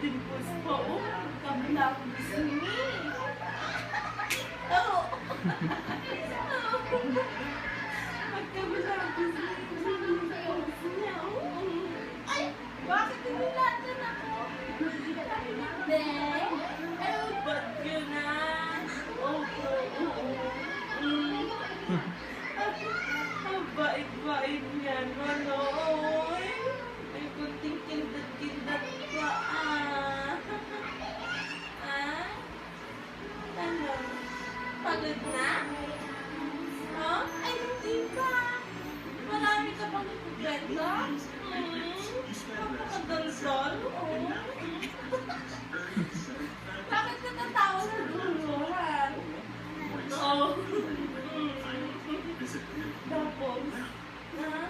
dimples po. Oh, kami na ako bisini. Oo. Magkami na ako bisini. Ay, bakit tinilatan ako? Beng, eh, ba't ganun? Oh, oh, oh. Ang bait-bait niyan. Wala Pagod na? No? Ay, hindi pa. Marami ka pang ipukwento? Hmm? Napakadaldal? Oo. Bakit ka natawa sa dulo, ha? Oo. Hmm. Tapos, ha?